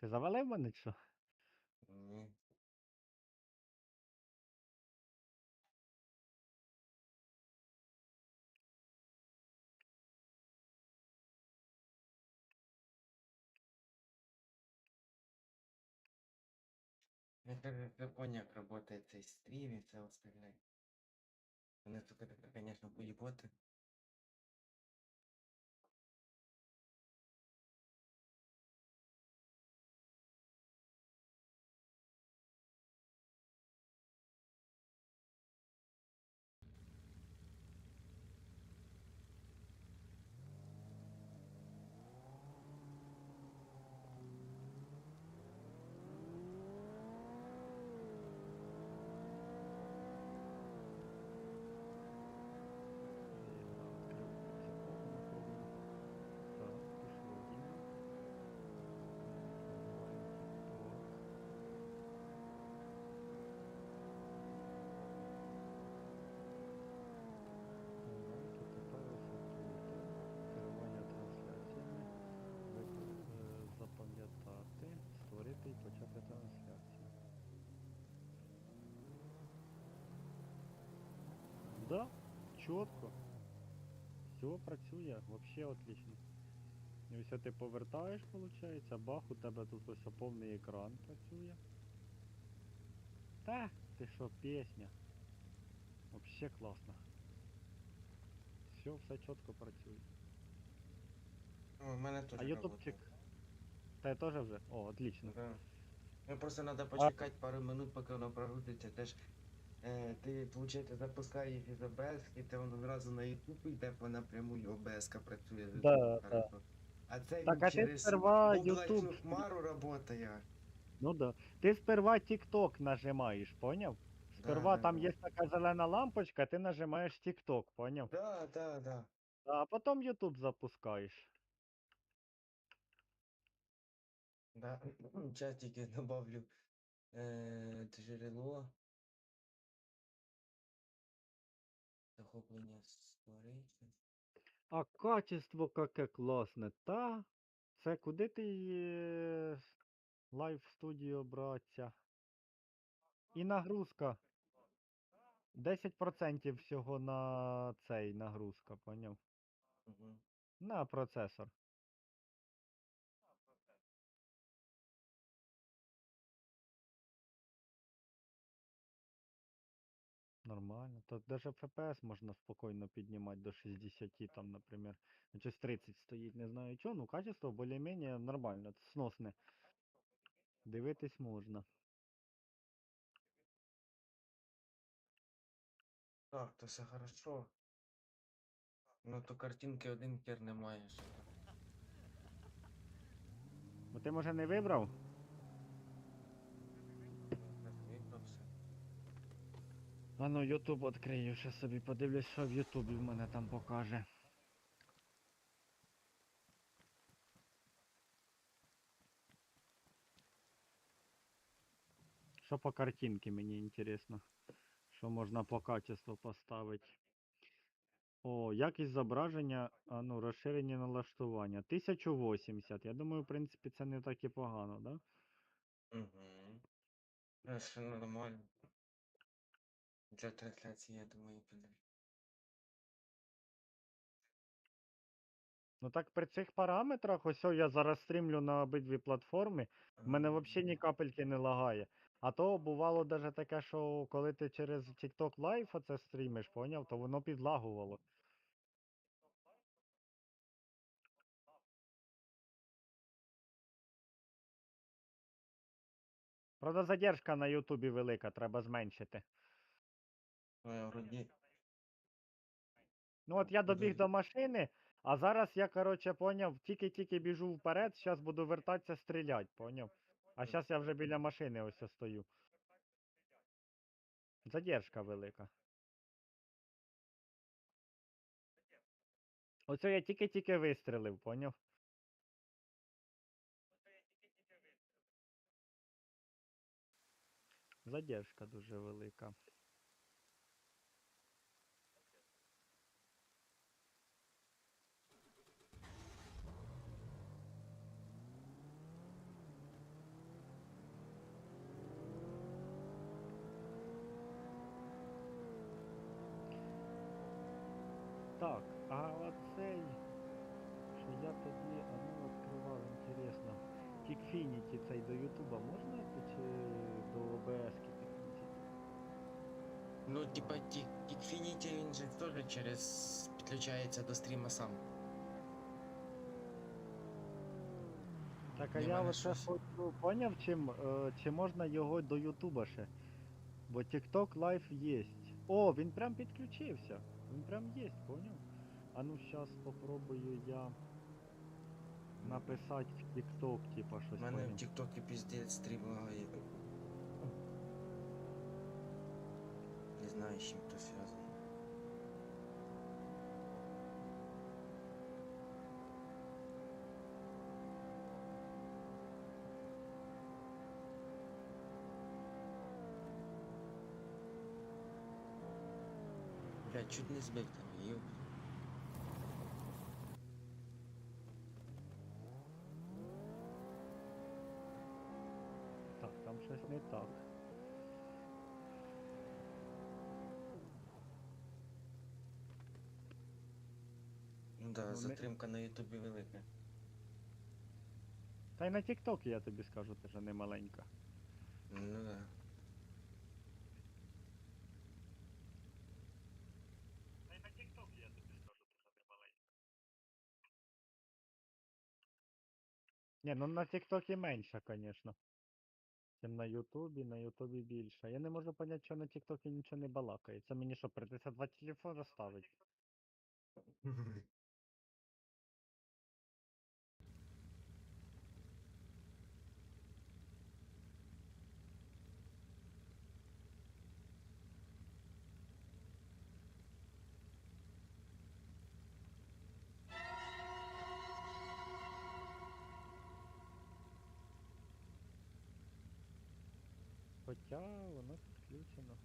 Ти завалив мене чи що? Ні. Я как я понял, як работает цей стрім і все остальне. Вони, сука, так, конечно, поїботи. Керування Да, чітко. Все працює, вообще отлично. І ось ти повертаєш, виходить, бах, у тебе тут ось повний екран працює. Та, ти що, пісня. Вообще класно. Все, все чітко працює. У мене теж А ютубчик? Та теж вже? О, отлично. Да. Ну просто надо почекати пару минут, поки воно прогрузиться. Теж ти, виходить, запускаєш із OBS, і те воно одразу на YouTube йде по напряму, обс працює. Да, да. А це Так, він а ти через сперва облачну YouTube. хмару работає. Ну да. Ти сперва TikTok нажимаєш, поняв? Сперва да, там да. є така зелена лампочка, ти нажимаєш TikTok, поняв? Да, да, да. А потім YouTube запускаєш. Да. Сейчас тільки добавлю е, джерело. Захоплення створити. А качество яке класне, та? Це куди ти е, лайв студіо братця? І нагрузка. 10% всього на цей нагрузка, поняв? Угу. На процесор. Нормально. То даже FPS можна спокійно піднімати до 60, там, наприклад. Щось 30 стоїть, не знаю чого. Ну, качество більш-менш нормально, сносне. Дивитись можна. Так, то все хорошо. Ну то картинки один хер не маєш. Бо ти може не вибрав? Так видно все. А ну YouTube відкрию, ще собі подивлюсь, що в Ютубі в мене там покаже. Що по картинці, мені інтересно. Що можна по качеству поставити. О, якість зображення, а ну, розширені налаштування. 1080. Я думаю, в принципі, це не так і погано, да? Угу. Це нормально. Для трансляції, я думаю, піде. Ну так при цих параметрах, ось о, я зараз стрімлю на обидві платформи. В мене взагалі ні капельки не лагає. А то бувало даже таке, що коли ти через TikTok Live оце стрімиш, поняв, то воно підлагувало. Правда, задержка на Ютубі велика, треба зменшити. Ну, вроді... Ну от я добіг до машини, а зараз я, короче, поняв, тільки-тільки біжу вперед, зараз буду вертатися стріляти, поняв? А зараз я вже біля машини ось стою. Задержка велика. Оце я тільки-тільки вистрілив, поняв? Задержка дуже велика. А оцей, що я тобі, а ну відкривав, інтересно. Тікфініті цей до Ютуба можна чи до ОБС підключити? Ну, типа, Тікфініті він же теж через підключається до стріма сам. Так, а Ні, я мене оце щось- хочу, поняв, чим, е, чи можна його до Ютуба ще? Бо TikTok Live є. О, він прям підключився. Він прям є, поняв? А ну щас попробую я написати в TikTok, типа У щось. мене в поняв? Тіктокі піздець стрім лагає. Не знаю, з чим то зв'язано. Бля, чуть не збив там, їв. Так, там щось не так. Ну да, Ну, не- затримка на Ютубі велика. Та й на TikTok я тобі скажу, ти теж не маленька. Ну да. Та й на TikTok я тобі скажу, теж не маленька. Ні, ну на Тіктокі менше, звісно. Чим на Ютубі, на Ютубі більше. Я не можу поняти, що на Тіктокі нічого не балакає. Це мені що, придеться два телефони ставити? Хоча воно підключено.